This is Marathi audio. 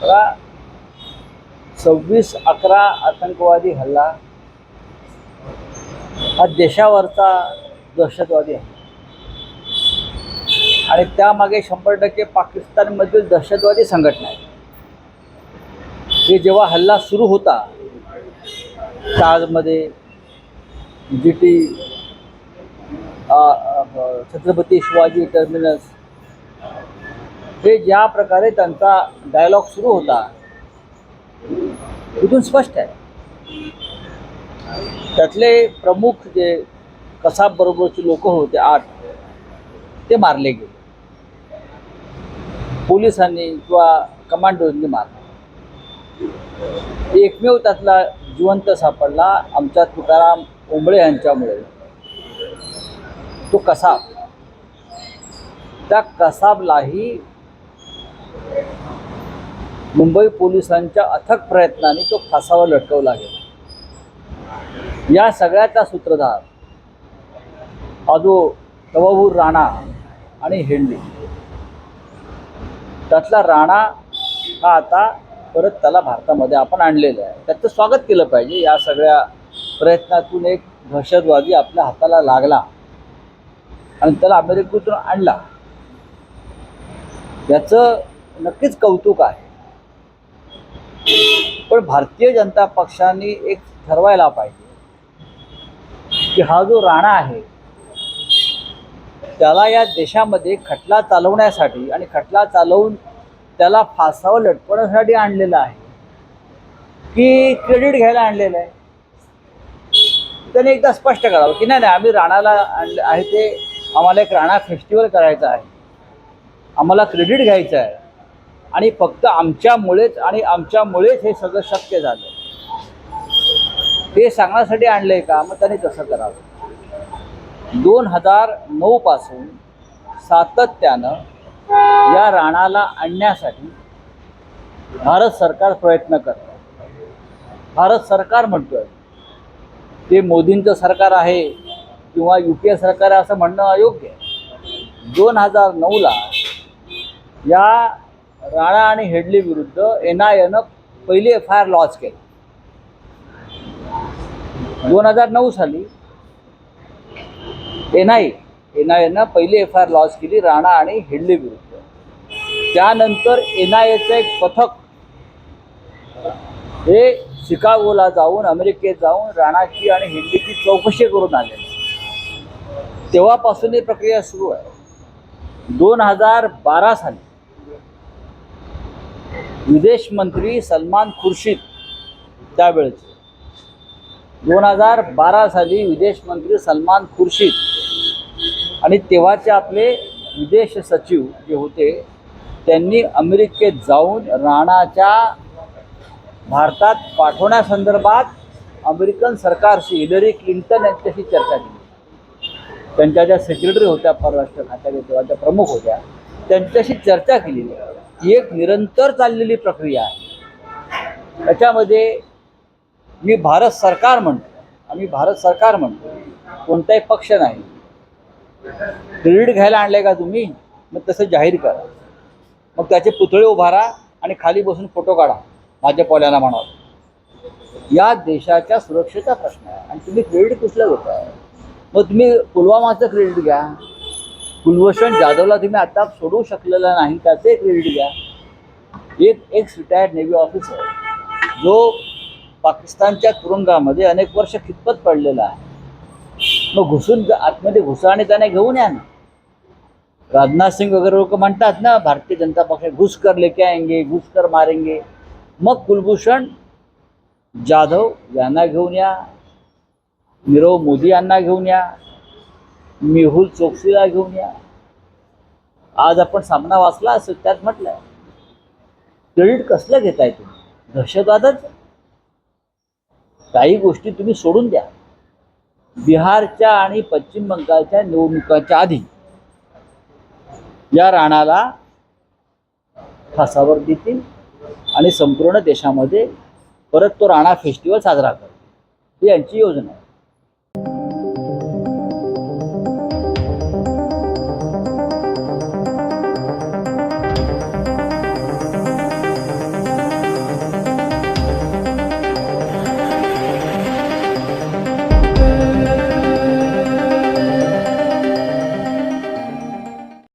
बघा सव्वीस अकरा आतंकवादी हल्ला हा देशावरचा दहशतवादी आहे आणि त्यामागे शंभर टक्के पाकिस्तानमधील दहशतवादी संघटना आहे हे जेव्हा हल्ला सुरू होता ताजमध्ये G T Chhatrapati Shivaji terminus हे ज्या प्रकारे त्यांचा डायलॉग सुरू होता तिथून स्पष्ट आहे. त्यातले प्रमुख जे कसाब बरोबरचे लोक होते आठ ते मारले गेले. पोलिसांनी किंवा कमांडोनी मारले. एकमेव त्यातला जिवंत सापडला आमच्या तुकाराम ओंबळे यांच्यामुळे. तो कसाब. त्या कसाबलाही मुंबई पोलिसांच्या अथक प्रयत्नाने तो फासावर लटकवला गेला. या सगळ्याचा सूत्रधार आजो जो राणा आणि हेंडली त्यातला राणा हा आता परत त्याला भारतामध्ये आपण आणलेलं आहे. त्याचं स्वागत केलं पाहिजे. या सगळ्या प्रयत्नातून एक दहशतवादी आपल्या हाताला लागला आणि त्याला अमेरिकेतून आणला. याचं नक्कीच कौतुक आहे. पण भारतीय जनता पक्षाने एक ठरवायला पाहिजे. की हा जो राणा आहे त्याला या देशामध्ये खटला चालवण्यासाठी आणि खटला चालवून त्याला फासावं लटकवण्यासाठी आणलेलं आहे. की क्रेडिट घ्यायला आणलेलं आहे. त्याने एकदा स्पष्ट करावं की नाही नाही आम्ही राणाला आणलं आहे ते आम्हाला एक राणा फेस्टिवल करायचं आहे. आम्हाला क्रेडिट घ्यायचं आहे. आणि फक्त आमच्यामुळेच आणि आमच्यामुळेच हे सगळं शक्य झालं ते सांगण्यासाठी आणलंय का? मग त्यांनी तसं करावं. दोन हजार नऊ पासून सातत्यानं या राणाला आणण्यासाठी भारत सरकार प्रयत्न करतं भारत सरकार म्हणतोय ते मोदींचं सरकार आहे किंवा यू पी ए सरकार आहे असं म्हणणं अयोग्य आहे. दोन हजार नऊला या राणा आणि हेडली विरुद्ध एन आय एनं पहिली एफ आय आर लॉन्च केली. दोन हजार नऊ साली एन आय एन आय एनं पहिली एफ आय आर लॉन्च केली राणा आणि हेडली विरुद्ध. त्यानंतर एन आय एचं एक पथक हे शिकागोला जाऊन अमेरिकेत जाऊन राणाची आणि हेडलीची चौकशी करून आले. तेव्हापासून ही प्रक्रिया सुरू आहे. दोन हजार बारा साली विदेश मंत्री सलमान खुर्शीद त्यावेळेचे दोन हजार बारा साली विदेश मंत्री सलमान खुर्शीद आणि तेव्हाचे आपले विदेश सचिव जे होते त्यांनी अमेरिकेत जाऊन राणाच्या भारतात पाठवण्यासंदर्भात अमेरिकन सरकारशी हिलरी क्लिंटन यांच्याशी चर्चा केली. त्यांच्या ज्या सेक्रेटरी होत्या परराष्ट्र खात्याच्या तेव्हा त्या प्रमुख होत्या. त्यांच्याशी चर्चा केलेली ही एक निरंतर चाललेली प्रक्रिया आहे. त्याच्यामध्ये मी भारत सरकार म्हणतो. आम्ही भारत सरकार म्हणतो कोणताही पक्ष नाही. क्रेडिट घ्यायला आणले का तुम्ही? मग तसं जाहीर करा. मग त्याचे पुतळे उभारा आणि खाली बसून फोटो काढा भाजपवाल्यांना म्हणाल या देशाच्या सुरक्षेचा प्रश्न आहे. आणि तुम्ही क्रेडिट कुठलं घेताय? मग तुम्ही पुलवामाचं क्रेडिट घ्या. कुलभूषण जाधवला तुम्ही आता सोडू शकलेला नाही त्याचे क्रेडिट घ्या. एक एक्स रिटायर्ड नेव्ही ऑफिसर जो पाकिस्तानच्या तुरुंगामध्ये अनेक वर्ष खितपत पडलेला आहे. मग घुसून आतमध्ये घुसा आणि त्याने घेऊन या ना. राजनाथ सिंग वगैरे लोक म्हणतात ना भारतीय जनता पक्ष घुस कर लेके आएंगे घुस कर मारेंगे. मग कुलभूषण जाधव यांना घेऊन या. नीरव मोदी यांना घेऊन या. मेहुल चोक्सीला घेऊन या. आज आपण सामना वाचला असेल त्यात म्हटलंय क्रेडिट कसलं घेताय तुम्ही? दहशतवादच? काही गोष्टी तुम्ही सोडून द्या. बिहारच्या आणि पश्चिम बंगालच्या निवडणुकांच्या आधी या राणाला फासावर देतील आणि संपूर्ण देशामध्ये परत तो राणा फेस्टिवल साजरा करतो ही यांची योजना आहे.